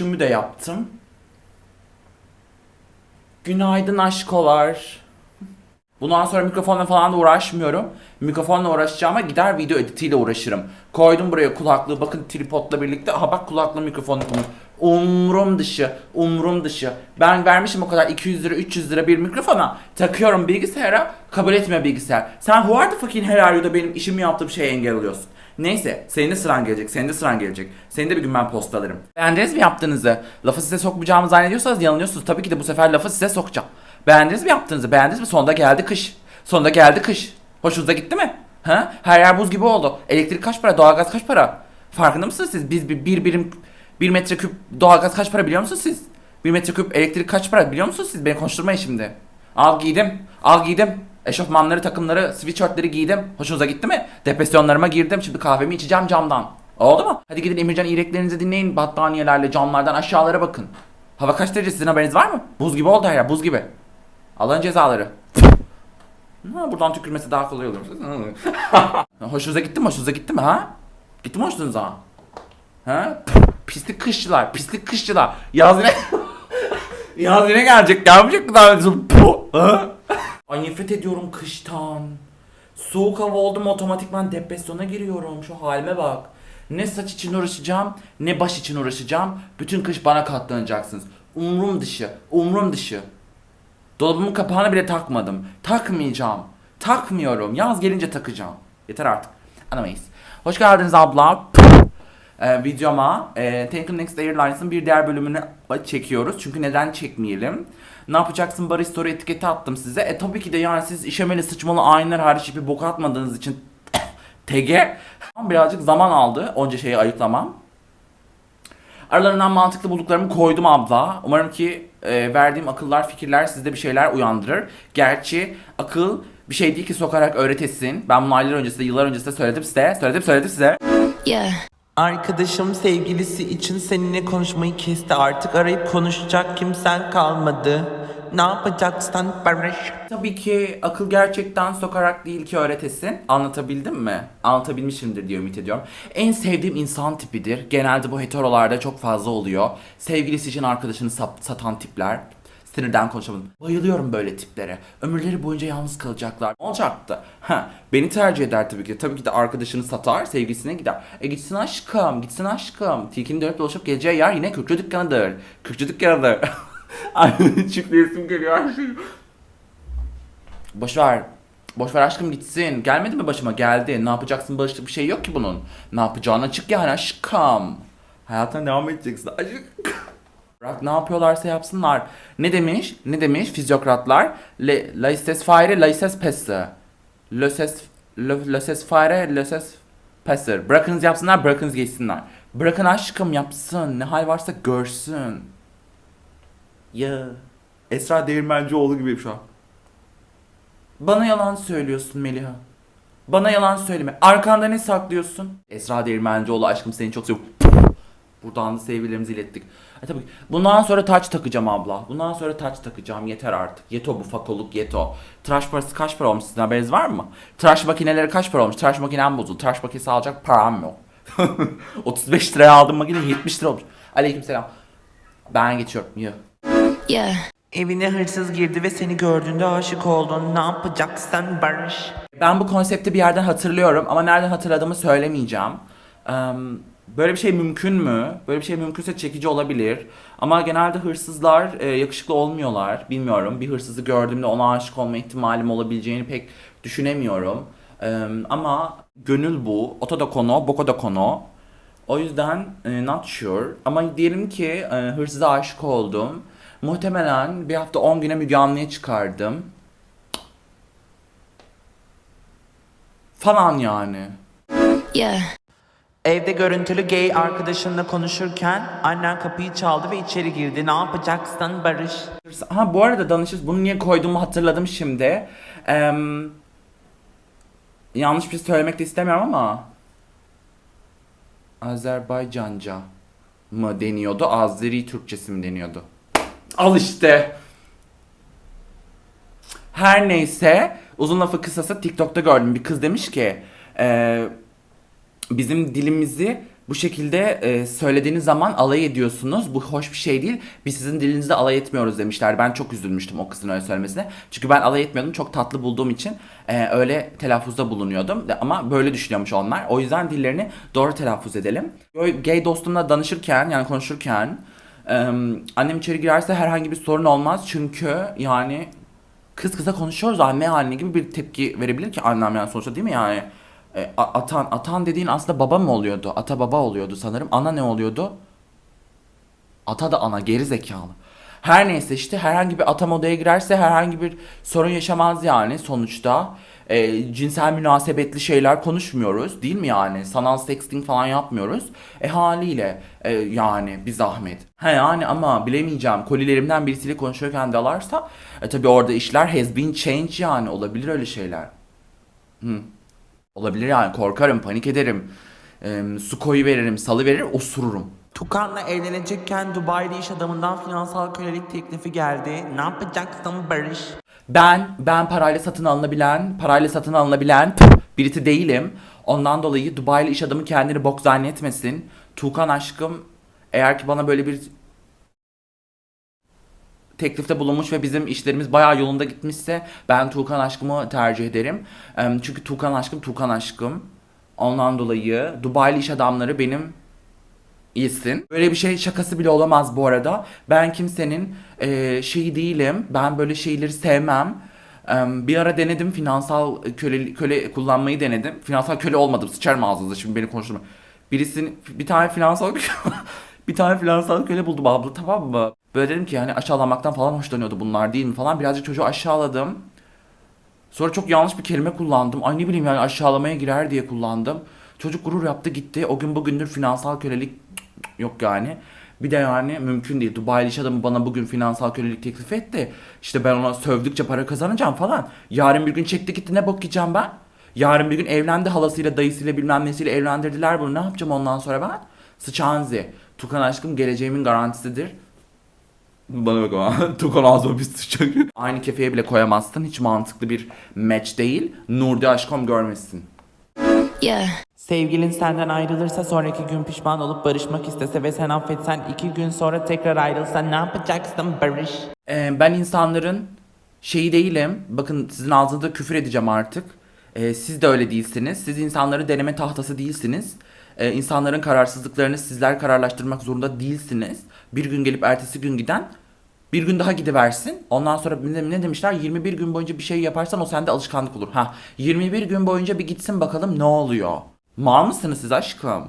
yürüyüşümü de yaptım. Günaydın aşkolar. Bundan sonra mikrofonla falan da uğraşmıyorum. Mikrofonla uğraşacağıma gider video editiyle uğraşırım. Koydum buraya kulaklığı bakın tripodla birlikte. Aha bak kulaklığı mikrofonla konuş. Umrum dışı, umrum dışı. Ben vermişim o kadar 200 lira 300 lira bir mikrofona. Takıyorum bilgisayara kabul etmiyor bilgisayar. Sen who are the fucking hell benim işimi yaptığım şeye engel oluyorsun. Neyse senin de sıran gelecek, senin de sıran gelecek. Senin de bir gün ben postalarım. Beğendiniz mi yaptığınızı? Lafı size sokmayacağımı zannediyorsanız yanılıyorsunuz. Tabii ki de bu sefer lafı size sokacağım. Beğendiniz mi yaptığınızı? Beğendiniz mi? Sonunda geldi kış. Sonunda geldi kış. Hoşunuza gitti mi? Ha? Her yer buz gibi oldu. Elektrik kaç para? Doğalgaz kaç para? Farkında mısınız siz? Biz bir, bir birim bir metreküp doğalgaz kaç para biliyor musunuz siz? Bir metreküp elektrik kaç para biliyor musunuz siz? Beni konuşturmayın şimdi. Al giydim. Al giydim. Eşofmanları, takımları, sweatshirtleri giydim. Hoşunuza gitti mi? Depresyonlarıma girdim. Şimdi kahvemi içeceğim camdan. Oldu mu? Hadi gidin Emircan iyireklerinizi dinleyin. Battaniyelerle camlardan aşağılara bakın. Hava kaç derece sizin haberiniz var mı? Buz gibi oldu her yer. Buz gibi. Alın cezaları. Ha, buradan tükürmesi daha kolay olur. hoşunuza gitti mi? Hoşunuza gitti mi ha? Gitti mi hoşunuza? Ha? Pislik kışçılar, pislik kışçılar. Yaz yine... Yaz yine gelecek. Ne yapacak daha Bu. Ay nefret ediyorum kıştan. Soğuk hava oldum otomatikman depresyona giriyorum. Şu halime bak. Ne saç için uğraşacağım, ne baş için uğraşacağım. Bütün kış bana katlanacaksınız. Umrum dışı, umrum dışı. Dolabımın kapağını bile takmadım. Takmayacağım. Takmıyorum. Yaz gelince takacağım. Yeter artık. Anlamayız. Hoş geldiniz abla. Ee, videoma e, Taken Next Airlines'ın bir diğer bölümünü çekiyoruz. Çünkü neden çekmeyelim? Ne yapacaksın Barış Story etiketi attım size. E tabii ki de yani siz işemeli sıçmalı ayinler hariç hiçbir bok atmadığınız için tege birazcık zaman aldı onca şeyi ayıklamam. Aralarından mantıklı bulduklarımı koydum abla. Umarım ki e, verdiğim akıllar, fikirler sizde bir şeyler uyandırır. Gerçi akıl bir şey değil ki sokarak öğretesin. Ben bunu aylar öncesinde, yıllar öncesinde söyledim size. Söyledim, söyledim size. Yeah. Arkadaşım sevgilisi için seninle konuşmayı kesti. Artık arayıp konuşacak kimsen kalmadı. Ne yapacaksın Barış? Tabii ki akıl gerçekten sokarak değil ki öğretesin. Anlatabildim mi? Anlatabilmişimdir diye ümit ediyorum. En sevdiğim insan tipidir. Genelde bu heterolarda çok fazla oluyor. Sevgilisi için arkadaşını sap- satan tipler. Sinirden konuşamadım. Bayılıyorum böyle tiplere. Ömürleri boyunca yalnız kalacaklar. Ne olacaktı? Ha, beni tercih eder tabii ki. Tabii ki de arkadaşını satar, sevgilisine gider. E gitsin aşkım, gitsin aşkım. Tilkinin dönüp dolaşıp geleceği yer yine kürkçü dükkanıdır. Kürkçü dükkanıdır. Ay çiftleyesim geliyor her şey. Boş ver. Boş ver aşkım gitsin. Gelmedi mi başıma? Geldi. Ne yapacaksın? Barışlık bir şey yok ki bunun. Ne yapacağın açık yani aşkım. Hayatına devam edeceksin. Aşk. Bırak ne yapıyorlarsa yapsınlar. Ne demiş? Ne demiş fizyokratlar? Le, laissez faire, laissez passer. Laissez, le- laissez faire, laissez passer. Bırakınız yapsınlar, bırakınız geçsinler. Bırakın aşkım yapsın. Ne hal varsa görsün. Ya. Esra Değirmencioğlu gibiyim şu an. Bana yalan söylüyorsun Meliha. Bana yalan söyleme. Arkanda ne saklıyorsun? Esra Değirmencioğlu aşkım seni çok seviyorum. Buradan da sevgilerimizi ilettik. E tabii ki. bundan sonra taç takacağım abla. Bundan sonra taç takacağım. Yeter artık. Yeto bu fakoluk yeto. Tıraş parası kaç para olmuş sizin haberiniz var mı? Tıraş makineleri kaç para olmuş? Tıraş makinem bozuldu. Tıraş makinesi alacak param yok. 35 liraya aldım makine 70 lira olmuş. Aleykümselam. Ben geçiyorum. Yuh. Yeah. Evine hırsız girdi ve seni gördüğünde aşık oldun. Ne yapacaksın Barış? Ben bu konsepti bir yerden hatırlıyorum ama nereden hatırladığımı söylemeyeceğim. Eee, Böyle bir şey mümkün mü? Böyle bir şey mümkünse çekici olabilir. Ama genelde hırsızlar e, yakışıklı olmuyorlar. Bilmiyorum. Bir hırsızı gördüğümde ona aşık olma ihtimalim olabileceğini pek düşünemiyorum. Eee, ama gönül bu. Ota da kono, boka da kono. O yüzden e, not sure. Ama diyelim ki e, hırsıza aşık oldum. Muhtemelen bir hafta 10 güne Müge çıkardım. Falan yani. Yeah. Evde görüntülü gay arkadaşınla konuşurken annen kapıyı çaldı ve içeri girdi. Ne yapacaksın Barış? Ha bu arada danışız bunu niye koyduğumu hatırladım şimdi. Em, yanlış bir şey söylemek de istemiyorum ama Azerbaycanca mı deniyordu? Azeri Türkçesi mi deniyordu? Al işte. Her neyse uzun lafı kısası TikTok'ta gördüm. Bir kız demiş ki e, bizim dilimizi bu şekilde e, söylediğiniz zaman alay ediyorsunuz. Bu hoş bir şey değil. Biz sizin dilinizde alay etmiyoruz demişler. Ben çok üzülmüştüm o kızın öyle söylemesine. Çünkü ben alay etmiyordum. Çok tatlı bulduğum için e, öyle telaffuzda bulunuyordum. Ama böyle düşünüyormuş onlar. O yüzden dillerini doğru telaffuz edelim. Gay dostumla danışırken yani konuşurken e, annem içeri girerse herhangi bir sorun olmaz. Çünkü yani kız kıza konuşuyoruz anne haline gibi bir tepki verebilir ki annem yani sonuçta değil mi yani? E, atan, atan dediğin aslında baba mı oluyordu? Ata baba oluyordu sanırım. Ana ne oluyordu? Ata da ana geri zekalı. Her neyse işte herhangi bir atam odaya girerse herhangi bir sorun yaşamaz yani sonuçta. E, cinsel münasebetli şeyler konuşmuyoruz değil mi yani? Sanal sexting falan yapmıyoruz. E haliyle e, yani bir zahmet. He yani ama bilemeyeceğim kolilerimden birisiyle konuşurken dalarsa e, tabii orada işler has been changed yani olabilir öyle şeyler. Olabilir yani korkarım, panik ederim. Ee, su koyu veririm, salı verir, osururum. Tukan'la evlenecekken Dubai'de iş adamından finansal kölelik teklifi geldi. Ne yapacaksın Barış? Ben, ben parayla satın alınabilen, parayla satın alınabilen birisi değilim. Ondan dolayı Dubai'li iş adamı kendini bok zannetmesin. Tuğkan aşkım eğer ki bana böyle bir teklifte bulunmuş ve bizim işlerimiz bayağı yolunda gitmişse ben Tuğkan aşkımı tercih ederim. Çünkü Tuğkan aşkım Tuğkan aşkım. Ondan dolayı Dubai'li iş adamları benim iyisin. Böyle bir şey şakası bile olamaz bu arada. Ben kimsenin e, şeyi değilim. Ben böyle şeyleri sevmem. Em, bir ara denedim finansal köle, köle kullanmayı denedim. Finansal köle olmadım. Sıçarım ağzınıza şimdi beni konuşturma. Birisinin bir tane finansal bir tane finansal köle buldum abla tamam mı? Böyle dedim ki hani aşağılamaktan falan hoşlanıyordu bunlar değil mi falan. Birazcık çocuğu aşağıladım. Sonra çok yanlış bir kelime kullandım. Ay ne bileyim yani aşağılamaya girer diye kullandım. Çocuk gurur yaptı gitti. O gün bugündür finansal kölelik yok yani. Bir de yani mümkün değil. Dubai'li iş adamı bana bugün finansal kölelik teklif etti. İşte ben ona sövdükçe para kazanacağım falan. Yarın bir gün çekti gitti ne bok yiyeceğim ben? Yarın bir gün evlendi halasıyla dayısıyla bilmem nesiyle evlendirdiler bunu. Ne yapacağım ondan sonra ben? Sıçanzi. Tukan aşkım geleceğimin garantisidir. Bana bak ama Tukan ağzıma bir sıçacak. Aynı kefeye bile koyamazsın. Hiç mantıklı bir match değil. Nurdi aşkım görmesin. Yeah. Sevgilin senden ayrılırsa sonraki gün pişman olup barışmak istese ve sen affetsen iki gün sonra tekrar ayrılsan ne yapacaksın Barış? Ee, ben insanların şeyi değilim. Bakın sizin ağzınıza küfür edeceğim artık. Ee, siz de öyle değilsiniz. Siz insanları deneme tahtası değilsiniz. Ee, insanların kararsızlıklarını sizler kararlaştırmak zorunda değilsiniz. Bir gün gelip ertesi gün giden bir gün daha gidiversin. Ondan sonra ne, ne demişler? 21 gün boyunca bir şey yaparsan o sende alışkanlık olur. Ha 21 gün boyunca bir gitsin bakalım ne oluyor. Mal mısınız siz aşkım?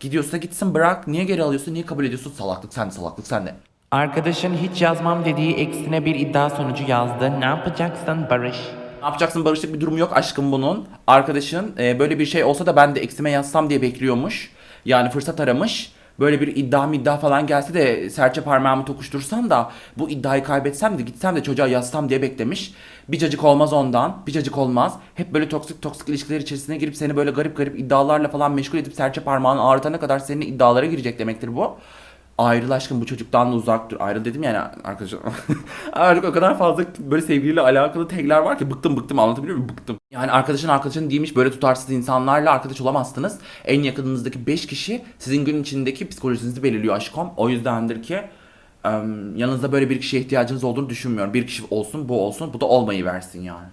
Gidiyorsa gitsin bırak. Niye geri alıyorsun? Niye kabul ediyorsun? Salaklık sende salaklık sende. Arkadaşın hiç yazmam dediği eksine bir iddia sonucu yazdı. Ne yapacaksın Barış? Ne yapacaksın barışlık bir durum yok aşkım bunun. Arkadaşın e, böyle bir şey olsa da ben de eksime yazsam diye bekliyormuş. Yani fırsat aramış. Böyle bir iddia iddia falan gelse de serçe parmağımı tokuştursam da bu iddiayı kaybetsem de gitsem de çocuğa yazsam diye beklemiş. Bir cacık olmaz ondan. Bir cacık olmaz. Hep böyle toksik toksik ilişkiler içerisine girip seni böyle garip garip iddialarla falan meşgul edip serçe parmağını ağrıtana kadar seninle iddialara girecek demektir bu. Ayrıl aşkım bu çocuktan da uzak dur. Ayrıl dedim yani arkadaşlar. Artık o kadar fazla böyle sevgiliyle alakalı tagler var ki bıktım bıktım anlatabiliyor muyum? Bıktım. Yani arkadaşın arkadaşın değilmiş böyle tutarsız insanlarla arkadaş olamazsınız. En yakınınızdaki 5 kişi sizin gün içindeki psikolojinizi belirliyor aşkım. O yüzdendir ki yanınızda böyle bir kişiye ihtiyacınız olduğunu düşünmüyorum. Bir kişi olsun bu olsun bu da olmayı versin yani.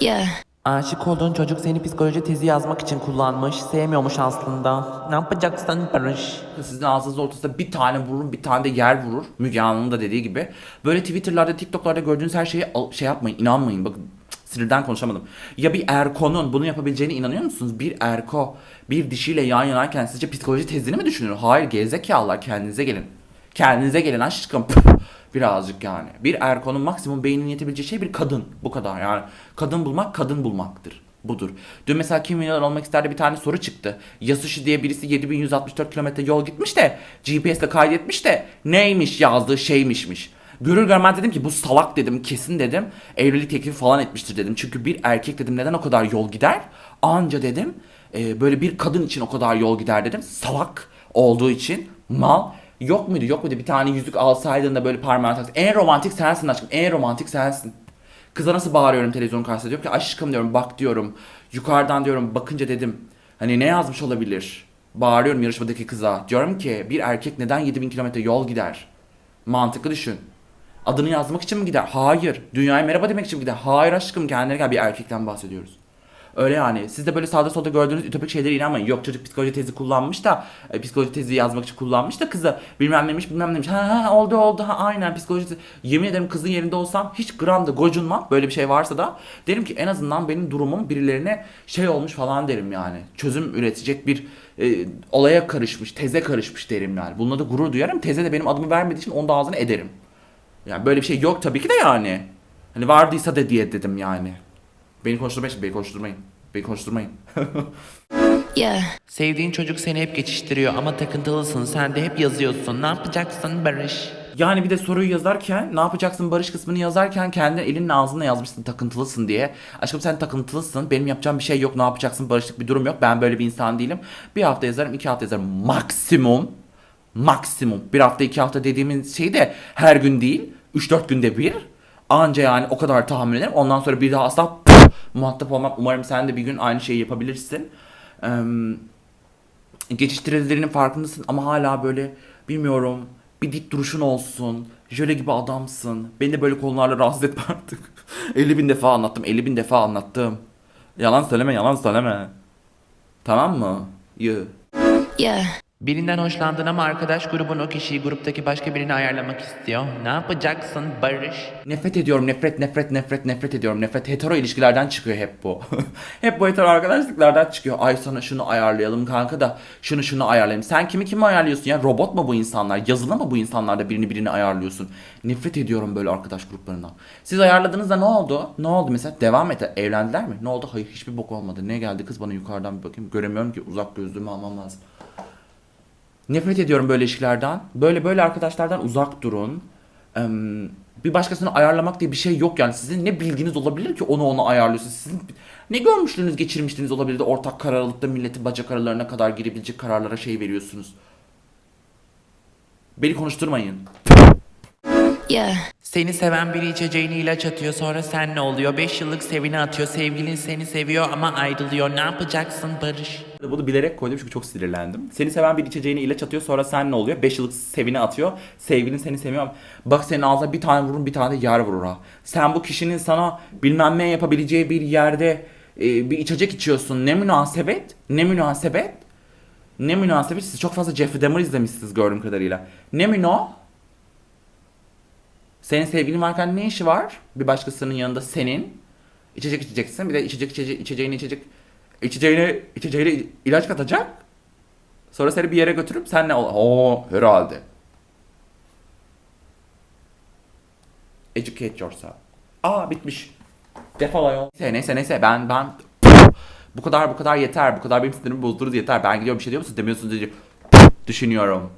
Yeah. Aşık olduğun çocuk seni psikoloji tezi yazmak için kullanmış. Sevmiyormuş aslında. Ne yapacaksın Barış? Sizin ağzınızın ortasında bir tane vurur, bir tane de yer vurur. Müge Anlı'nın da dediği gibi. Böyle Twitter'larda, TikTok'larda gördüğünüz her şeye şey yapmayın, inanmayın. Bakın sinirden konuşamadım. Ya bir erkonun bunu yapabileceğine inanıyor musunuz? Bir erko, bir dişiyle yan yanayken sizce psikoloji tezini mi düşünür? Hayır, gerizekalılar kendinize gelin. Kendinize gelin aşkım. Birazcık yani. Bir erkonun maksimum beyninin yetebileceği şey bir kadın. Bu kadar yani. Kadın bulmak kadın bulmaktır. Budur. Dün mesela kim milyoner olmak isterdi bir tane soru çıktı. Yasushi diye birisi 7164 kilometre yol gitmiş de GPS'te kaydetmiş de neymiş yazdığı şeymişmiş. Görür görmez dedim ki bu salak dedim kesin dedim. Evlilik teklifi falan etmiştir dedim. Çünkü bir erkek dedim neden o kadar yol gider? Anca dedim e, böyle bir kadın için o kadar yol gider dedim. Salak olduğu için mal. Yok muydu yok muydu bir tane yüzük alsaydın da böyle parmağına taksın. En romantik sensin aşkım en romantik sensin. Kıza nasıl bağırıyorum televizyon karşısında diyorum ki aşkım diyorum bak diyorum. Yukarıdan diyorum bakınca dedim. Hani ne yazmış olabilir? Bağırıyorum yarışmadaki kıza. Diyorum ki bir erkek neden 7000 kilometre yol gider? Mantıklı düşün. Adını yazmak için mi gider? Hayır. Dünyaya merhaba demek için mi gider? Hayır aşkım kendine gel bir erkekten bahsediyoruz. Öyle yani. Siz de böyle sağda solda gördüğünüz ütopik şeylere inanmayın. Yok çocuk psikoloji tezi kullanmış da e, psikoloji tezi yazmak için kullanmış da kızı bilmem neymiş bilmem neymiş. Ha, ha oldu oldu ha aynen psikoloji tezi. Yemin ederim kızın yerinde olsam hiç gram da gocunmam. Böyle bir şey varsa da derim ki en azından benim durumum birilerine şey olmuş falan derim yani. Çözüm üretecek bir e, olaya karışmış, teze karışmış derim yani. Bununla da gurur duyarım. Teze de benim adımı vermediği için onun da ağzını ederim. Yani böyle bir şey yok tabii ki de yani. Hani vardıysa da diye dedim yani. Beni konuşturmayın, beni konuşturmayın. Beni konuşturmayın. Yeah. Sevdiğin çocuk seni hep geçiştiriyor ama takıntılısın. Sen de hep yazıyorsun. Ne yapacaksın Barış? Yani bir de soruyu yazarken ne yapacaksın Barış kısmını yazarken kendi elinin ağzına yazmışsın takıntılısın diye. Aşkım sen takıntılısın benim yapacağım bir şey yok ne yapacaksın Barışlık bir durum yok ben böyle bir insan değilim. Bir hafta yazarım iki hafta yazarım maksimum. Maksimum. Bir hafta iki hafta dediğimiz şey de her gün değil 3-4 günde bir. Anca yani o kadar tahammül ederim. Ondan sonra bir daha asla muhatap olmam. Umarım sen de bir gün aynı şeyi yapabilirsin. Eee geçiştiricilerinin farkındasın ama hala böyle bilmiyorum bir dik duruşun olsun. Jöle gibi adamsın. Beni de böyle konularla rahatsız etme artık. 50 bin defa anlattım. 50 bin defa anlattım. Yalan söyleme yalan söyleme. Tamam mı? Yı. Yeah. Birinden hoşlandın ama arkadaş grubun o kişiyi gruptaki başka birini ayarlamak istiyor. Ne yapacaksın Barış? Nefret ediyorum nefret nefret nefret nefret ediyorum nefret. Hetero ilişkilerden çıkıyor hep bu. hep bu hetero arkadaşlıklardan çıkıyor. Ay sana şunu ayarlayalım kanka da şunu şunu ayarlayalım. Sen kimi kimi ayarlıyorsun ya? Robot mu bu insanlar? Yazılı mı bu insanlarda birini birini ayarlıyorsun? Nefret ediyorum böyle arkadaş gruplarından. Siz ayarladığınızda ne oldu? Ne oldu mesela? Devam et. Evlendiler mi? Ne oldu? Hayır hiçbir bok olmadı. Ne geldi kız bana yukarıdan bir bakayım. Göremiyorum ki uzak gözlüğümü almam lazım. Nefret ediyorum böyle ilişkilerden. Böyle böyle arkadaşlardan uzak durun. Eee, bir başkasını ayarlamak diye bir şey yok yani. Sizin ne bilginiz olabilir ki onu ona ayarlıyorsunuz. Sizin ne görmüşlüğünüz, geçirmişliğiniz olabilir de ortak kararlılıkta milleti bacak aralarına kadar girebilecek kararlara şey veriyorsunuz. Beni konuşturmayın. Yeah. Seni seven biri içeceğini ilaç atıyor sonra sen ne oluyor? 5 yıllık sevini atıyor. Sevgilin seni seviyor ama ayrılıyor. Ne yapacaksın Barış? Bunu bilerek koydum çünkü çok sinirlendim. Seni seven bir içeceğine ilaç atıyor sonra sen ne oluyor? 5 yıllık sevini atıyor. Sevgilin seni sevmiyor ama bak senin ağzına bir tane vurun bir tane de yer vurur ha. Sen bu kişinin sana bilmem ne yapabileceği bir yerde e, bir içecek içiyorsun. Ne münasebet? Ne münasebet? Ne münasebet? Siz çok fazla Jeffrey Dahmer izlemişsiniz gördüğüm kadarıyla. Ne müno? Senin sevgilin varken ne işi var? Bir başkasının yanında senin. İçecek içeceksin. Bir de içecek içecek içeceğini içecek içeceğine içeceğine ilaç katacak. Sonra seni bir yere götürüp senle ol. Oo herhalde. Educate yourself. Aa bitmiş. Defol ayol. Neyse neyse neyse ben ben bu kadar bu kadar yeter. Bu kadar benim sinirimi bozdunuz yeter. Ben gidiyorum bir şey diyor musunuz demiyorsunuz diye düşünüyorum.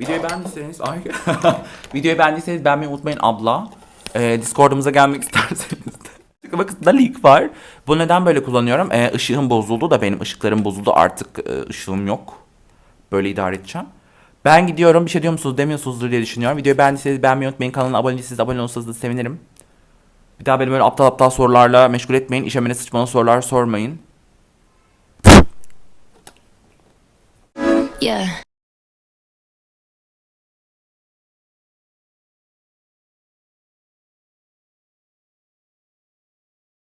Videoyu beğendiyseniz ay videoyu beğendiyseniz beğenmeyi unutmayın abla. Ee, Discord'umuza gelmek isterseniz de. Açıklama kısmında link var. Bu neden böyle kullanıyorum? Ee, ışığım bozuldu da benim ışıklarım bozuldu artık e, ışığım yok. Böyle idare edeceğim. Ben gidiyorum bir şey diyor musunuz demiyorsunuzdur diye düşünüyorum. Videoyu beğendiyseniz beğenmeyi unutmayın. Kanalına abone değilseniz abone olursanız da sevinirim. Bir daha beni böyle aptal aptal sorularla meşgul etmeyin. İşemene sıçmalı sorular sormayın. Yeah.